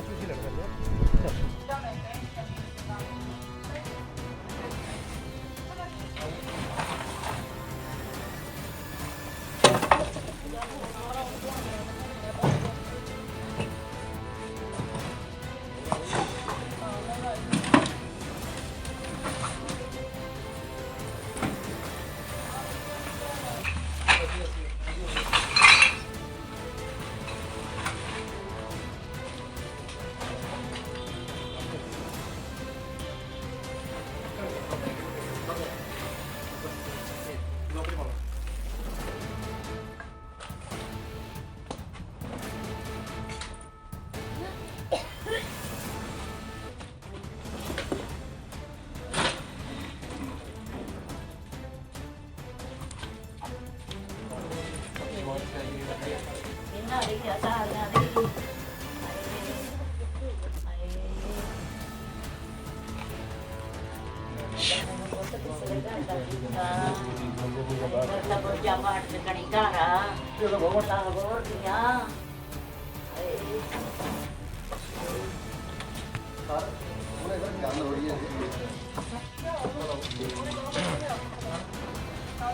ਕਰਦੇ ਹਾਂ ਚਲੋ ਇਹਨਾਂ ਦੀ ਸਾਰਿਆਂ ਦੀ ਜਮਾਟ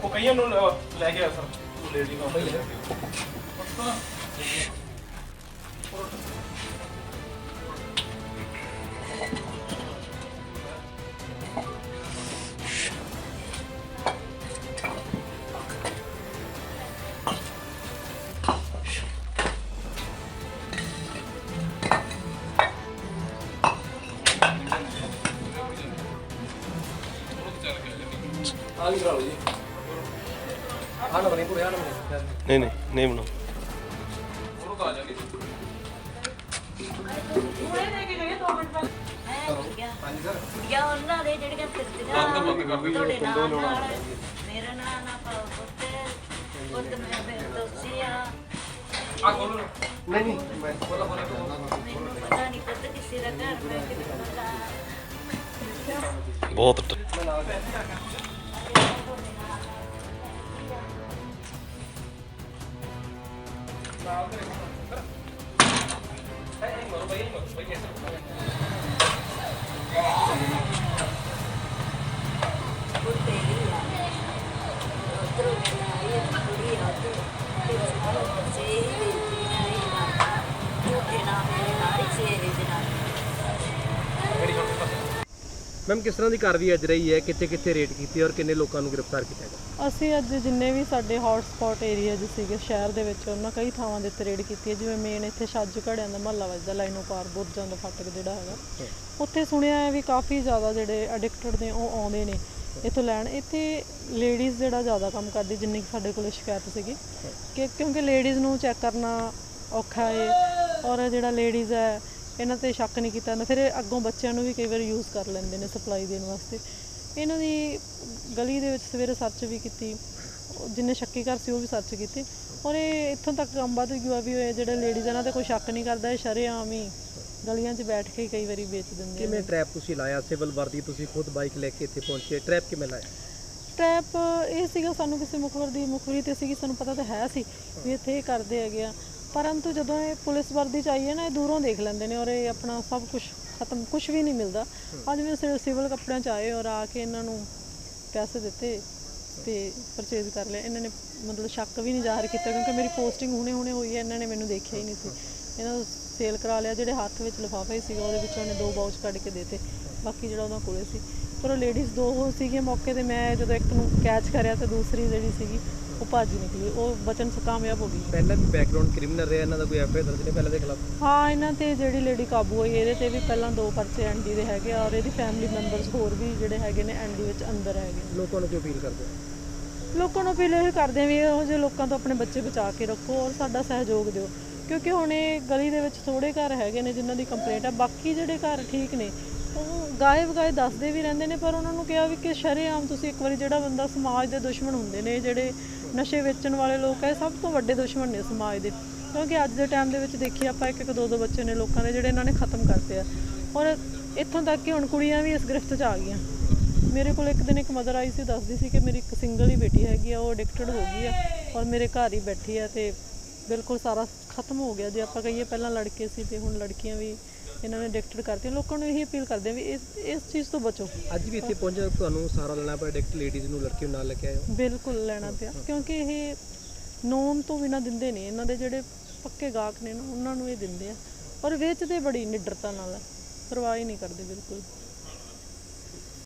ਉਹ ਕਈਆਂ ਨੂੰ ਅਹ, ਲੈ ਗਿਆ ਸਰ ਲੇਡੀ ਨੂੰ। ਆ ਵੀ ਕਰਾ ਲਓ ਜੀ ਆ ਨਾ ਉਹਨਾਂ ਦੇ ਜਿਹੜੀਆਂ ਫਿਰਦੀਆਂ ਤੁਹਾਡੇ ਨਾਲ ਨਾਲ ਮੇਰਾ ਨਾਮ ਨਾ ਪਾਓ ਪੁੱਤ ਪੁੱਤ ਮੈਂ ਫਿਰ ਦੋਸੀਆ ਨਹੀਂ ਨਹੀਂ ਮੈਂ ਬੋਲਾ ਬੋਲਾ ਪਤਾ ਨਹੀਂ ਪੁੱਤ ਕਿਸੇ ਦਾ ਘਰ ਮੈਂ ਕਿਵੇਂ ਪਤਾ ਬਹੁਤ ਨਾਲ ਪੁੱਤੇ Ich bin nicht mehr. Ma'am ਕਿਸ ਤਰ੍ਹਾਂ ਦੀ ਕਾਰਵਾਈ ਅੱਜ ਰਹੀ ਹੈ? ਕਿੱਥੇ ਕਿੱਥੇ ਰੇਡ ਕੀਤੀ ਔਰ ਕਿੰਨੇ ਲੋਕਾਂ ਨੂੰ ਗ੍ਰਿਫਤਾਰ ਕੀਤਾ ਗਿਆ? ਅਸੀਂ ਅੱਜ ਜਿੰਨੇ ਵੀ ਸਾਡੇ ਹੌਟ ਸਪੌਟ ਏਰੀਆ ਜਿ ਸੀਗੇ ਸ਼ਹਿਰ ਦੇ ਵਿੱਚ ਉਹਨਾਂ ਕਈ ਥਾਵਾਂ ਦੇ ਉੱਤੇ ਰੇਡ ਕੀਤੀ ਹੈ। ਜਿਵੇਂ ਮੇਨ ਇੱਥੇ ਛੱਜ ਘੜਿਆਂ ਦਾ ਮਹੱਲਾ ਵੱਜਦਾ ਲਾਈਨੋ ਪਾਰ ਬੁਰਜਾਂ ਦਾ ਫਾਟਕ ਜਿਹੜਾ ਹੈਗਾ। ਉੱਥੇ ਸੁਣਿਆ ਹੈ ਵੀ ਕਾਫੀ ਜ਼ਿਆਦਾ ਜਿਹੜੇ ਐਡਿਕਟਡ ਨੇ ਉਹ ਆਉਂਦੇ ਨੇ ਇੱਥੋਂ ਲੈਣ। ਇੱਥੇ ਲੇਡੀਜ਼ ਜਿਹੜਾ ਜ਼ਿਆਦਾ ਕੰਮ ਕਰਦੀ ਜਿੰਨੀ ਕੁ ਸਾਡੇ ਕੋਲ ਸ਼ਿਕਾਇਤ ਸੀਗੀ ਕਿ ਕਿਉਂਕਿ ਲੇਡੀਜ਼ ਨੂੰ ਚੈੱਕ ਕਰਨਾ ਔਖਾ ਹੈ ਔਰ ਜਿਹੜਾ ਲੇਡੀਜ਼ ਹੈ ਇਹਨਾਂ ਤੇ ਸ਼ੱਕ ਨਹੀਂ ਕੀਤਾ ਜਾਂਦਾ। ਫਿਰ ਅੱਗੋਂ ਬੱਚਿਆਂ ਨੂੰ ਵੀ ਕਈ ਵਾਰ ਯੂਜ਼ ਕਰ ਲੈਂਦੇ ਨੇ ਸਪਲਾਈ ਦੇਣ ਵਾਸਤੇ। ਇਹਨਾਂ ਦੀ ਗਲੀ ਦੇ ਵਿੱਚ ਸਵੇਰੇ ਸਰਚ ਵੀ ਕੀਤੀ। ਜਿੰਨੇ ਸ਼ੱਕੀ ਘਰ ਸੀ ਉਹ ਵੀ ਸਰਚ ਕੀਤੇ। ਔਰ ਇਹ ਇੱਥੋਂ ਤੱਕ ਕੰਮ ਵੱਧ ਗਿਆ ਵੀ ਇਹ ਜਿਹੜੇ ਲੇਡੀਜ਼ ਇਹਨਾਂ ਤੇ ਕੋਈ ਸ਼ੱਕ ਨਹੀਂ ਕਰਦਾ ਇਹ ਸ਼ਰੇਆਮ ਹੀ ਗਲੀਆਂ 'ਚ ਬੈਠ ਕੇ ਕਈ ਵਾਰੀ ਵੇਚ ਦਿੰਦੇ ਕਿਵੇਂ ਟਰੈਪ ਤੁਸੀਂ ਲਾਇਆ? ਸਿਵਲ ਵਰਦੀ ਤੁਸੀਂ ਖੁਦ ਬਾਈਕ ਲੈ ਕੇ ਇੱਥੇ ਪਹੁੰਚੇ। ਟਰੈਪ ਕਿਵੇਂ ਲਾਇਆ? ਟ੍ਰੈਪ ਇਹ ਸੀਗਾ ਸਾਨੂੰ ਕਿਸੇ ਮੁਖਬਰ ਦੀ ਮੁਖਬਰੀ ਤੇ ਸੀਗੀ ਸਾਨੂੰ ਪਤਾ ਤਾਂ ਹੈ ਸੀ ਵੀ ਇੱਥੇ ਇਹ ਕਰਦੇ ਹੈਗੇ ਆ। ਪਰੰਤੂ ਜਦੋਂ ਇਹ ਪੁਲਿਸ ਵਰਦੀ ਚ ਹੈ ਨਾ ਇਹ ਦੂਰੋਂ ਦੇਖ ਲੈਂਦੇ ਨੇ ਔਰ ਇਹ ਆਪਣਾ ਸਭ ਕੁਝ ਖਤਮ ਕੁਝ ਵੀ ਨਹੀਂ ਮਿਲਦਾ। ਅੱਜ ਵੀ ਸਿ- ਸਿਵਲ ਕੱਪੜਿਆਂ ਚ ਆਏ ਔਰ ਆ ਕੇ ਇਹਨਾਂ ਨੂੰ ਪੈਸੇ ਦਿੱਤੇ ਤੇ ਪਰਚੇਜ਼ ਕਰ ਲਿਆ। ਇਹਨਾਂ ਨੇ ਮਤਲਬ ਸ਼ੱਕ ਵੀ ਨਹੀਂ ਜ਼ਾਹਰ ਕੀਤਾ ਕਿਉਂਕਿ ਮੇਰੀ ਪੋਸਟਿੰਗ ਹੁਣੇ ਹੁਣੇ ਹੋਈ ਹੈ ਇਹਨਾਂ ਨੇ ਮੈਨੂੰ ਦੇਖਿਆ ਹੀ ਨਹੀਂ ਸੀ। ਇਹਨਾਂ ਨੂੰ ਸੇਲ ਕਰਾ ਲਿਆ ਜਿਹੜੇ ਹੱਥ ਵਿੱਚ ਲਿਫਾਫਾ ਹੀ ਸੀਗਾ ਉਹਦੇ ਵਿੱਚੋਂ ਉਹਨੇ ਦੋ ਬਾਊਚ ਕੱਢ ਕੇ ਦੇਤੇ। ਬਾਕੀ ਜਿਹੜਾ ਉਹਨਾਂ ਕੋਲੇ ਸੀ। ਪਰ ਉਹ ਲੇਡੀਜ਼ ਦੋ ਹੋ ਸੀਗੀਆਂ ਮੌਕੇ ਤੇ ਮੈਂ ਜਦੋਂ ਇੱਕ ਨੂੰ ਕੈਚ ਕਰਿਆ ਤੇ ਦੂਸਰੀ ਜਿਹੜੀ ਸੀਗੀ ਉਹ ਭੱਜ ਨਿਕਲੀ ਉਹ ਬਚਨ ਚ ਕਾਮਯਾਬ ਹੋ ਗਈ। ਪਹਿਲਾਂ ਵੀ ਬੈਕਗ੍ਰਾਉਂਡ ਕ੍ਰਿਮੀਨਲ ਰਿਹਾ ਇਹਨਾਂ ਦਾ ਕੋਈ ਐਫਆਈਆਰ ਦਰਜ ਨਹੀਂ ਪਹਿਲਾਂ ਦੇ ਖਿਲਾਫ? ਹਾਂ ਇਹਨਾਂ ਤੇ ਜਿਹੜੀ ਲੇਡੀ ਕਾਬੂ ਹੋਈ ਇਹਦੇ ਤੇ ਵੀ ਪਹਿਲਾਂ ਦੋ ਪਰਚੇ ਐਨਡੀ ਦੇ ਹੈਗੇ ਆ ਔਰ ਇਹਦੀ ਫੈਮਿਲੀ ਮੈਂਬਰਸ ਹੋਰ ਵੀ ਜਿਹੜੇ ਹੈਗੇ ਨੇ ਐਨਡੀ ਵਿੱਚ ਅੰਦਰ ਹੈਗੇ ਨੇ। ਲੋਕਾਂ ਨੂੰ ਕੀ ਅਪੀਲ ਕਰਦੇ ਹੋ? ਲੋਕਾਂ ਨੂੰ ਅਪੀਲ ਇਹ ਕਰਦੇ ਵੀ ਇਹੋ ਜਿਹੇ ਲੋਕਾਂ ਤੋਂ ਆਪਣੇ ਬੱਚੇ ਬਚਾ ਕੇ ਰੱਖੋ ਔਰ ਸਾਡਾ ਸਹਿਯੋਗ ਦਿਓ। ਕਿਉਂਕਿ ਹੁਣ ਇਹ ਗਲੀ ਦੇ ਵਿੱਚ ਥੋੜੇ ਘਰ ਹੈਗੇ ਨੇ ਜਿਨ੍ਹਾਂ ਦੀ ਕੰਪਲੇਂਟ ਹੈ ਬਾਕੀ ਜਿਹੜੇ ਘਰ ਠੀਕ ਨੇ ਉਹ ਗਾਏ ਵਗਾਏ ਦੱਸਦੇ ਵੀ ਰਹਿੰਦੇ ਨੇ, ਪਰ ਉਹਨਾਂ ਨੂੰ ਕਿਹਾ ਵੀ ਕਿ ਸ਼ਰੇਆਮ ਤੁਸੀਂ ਇੱਕ ਵਾਰੀ ਜਿਹੜਾ ਬੰਦਾ ਸਮਾਜ ਦੇ ਦੁਸ਼ਮਣ ਹੁੰਦੇ ਨੇ, ਜਿਹੜੇ ਨਸ਼ੇ ਵੇਚਣ ਵਾਲੇ ਲੋਕ ਹੈ ਸਭ ਤੋਂ ਵੱਡੇ ਦੁਸ਼ਮਣ ਨੇ ਸਮਾਜ ਦੇ। ਕਿਉਂਕਿ ਅੱਜ ਦੇ ਟਾਈਮ ਦੇ ਵਿੱਚ ਦੇਖੀਏ ਆਪਾਂ ਇੱਕ ਇੱਕ ਦੋ ਦੋ ਬੱਚੇ ਨੇ ਲੋਕਾਂ ਦੇ, ਜਿਹੜੇ ਇਹਨਾਂ ਨੇ ਖਤਮ ਕਰਤੇ ਆ। ਔਰ ਇੱਥੋਂ ਤੱਕ ਕਿ ਹੁਣ ਕੁੜੀਆਂ ਵੀ ਇਸ ਗ੍ਰਿਫਤ 'ਚ ਆ ਗਈਆਂ। ਮੇਰੇ ਕੋਲ ਇੱਕ ਦਿਨ ਇੱਕ ਮਦਰ ਆਈ ਸੀ, ਦੱਸਦੀ ਸੀ ਕਿ ਮੇਰੀ ਇੱਕ ਸਿੰਗਲ ਹੀ ਬੇਟੀ ਹੈਗੀ ਆ, ਉਹ ਐਡਿਕਟਡ ਹੋ ਗਈ ਆ ਔਰ ਮੇਰੇ ਘਰ ਹੀ ਬੈਠੀ ਆ ਤੇ ਬਿਲਕੁਲ ਸਾਰਾ ਖਤਮ ਹੋ ਗਿਆ। ਜੇ ਆਪਾਂ ਕਹੀਏ ਪਹਿਲਾਂ ਲੜਕੇ ਸੀ ਤੇ ਹੁਣ ਲੜਕੀਆਂ ਵੀ ਇਹਨਾਂ ਨੇ ਐਡਿਕਟਡ ਕਰਤੀ ਲੋਕਾਂ ਨੂੰ ਇਹੀ ਅਪੀਲ ਕਰਦੇ ਆ ਵੀ ਇਸ ਇਸ ਚੀਜ਼ ਤੋਂ ਬਚੋ। ਅੱਜ ਵੀ ਇੱਥੇ ਪਹੁੰਚੇ ਤੁਹਾਨੂੰ ਸਾਰਾ ਲੈਣਾ ਪਿਆ ਡਾਇਰੈਕਟ ਲੇਡੀਜ਼ ਨੂੰ ਲੜਕੀ ਨੂੰ ਨਾਲ ਲੈ ਕੇ ਆਏ ਹੋ? ਬਿਲਕੁਲ ਲੈਣਾ ਪਿਆ ਕਿਉਂਕਿ ਇਹ ਨੋਨ ਤੋਂ ਬਿਨਾ ਦਿੰਦੇ ਨਹੀਂ ਇਹਨਾਂ ਦੇ ਜਿਹੜੇ ਪੱਕੇ ਗਾਹਕ ਨੇ ਨਾ ਉਹਨਾਂ ਨੂੰ ਇਹ ਦਿੰਦੇ ਆ। ਔਰ ਵੇਚਦੇ ਬੜੀ ਨਿਡਰਤਾ ਨਾਲ ਆ। ਪਰਵਾਹ ਹੀ ਨਹੀਂ ਕਰਦੇ ਬਿਲਕੁਲ।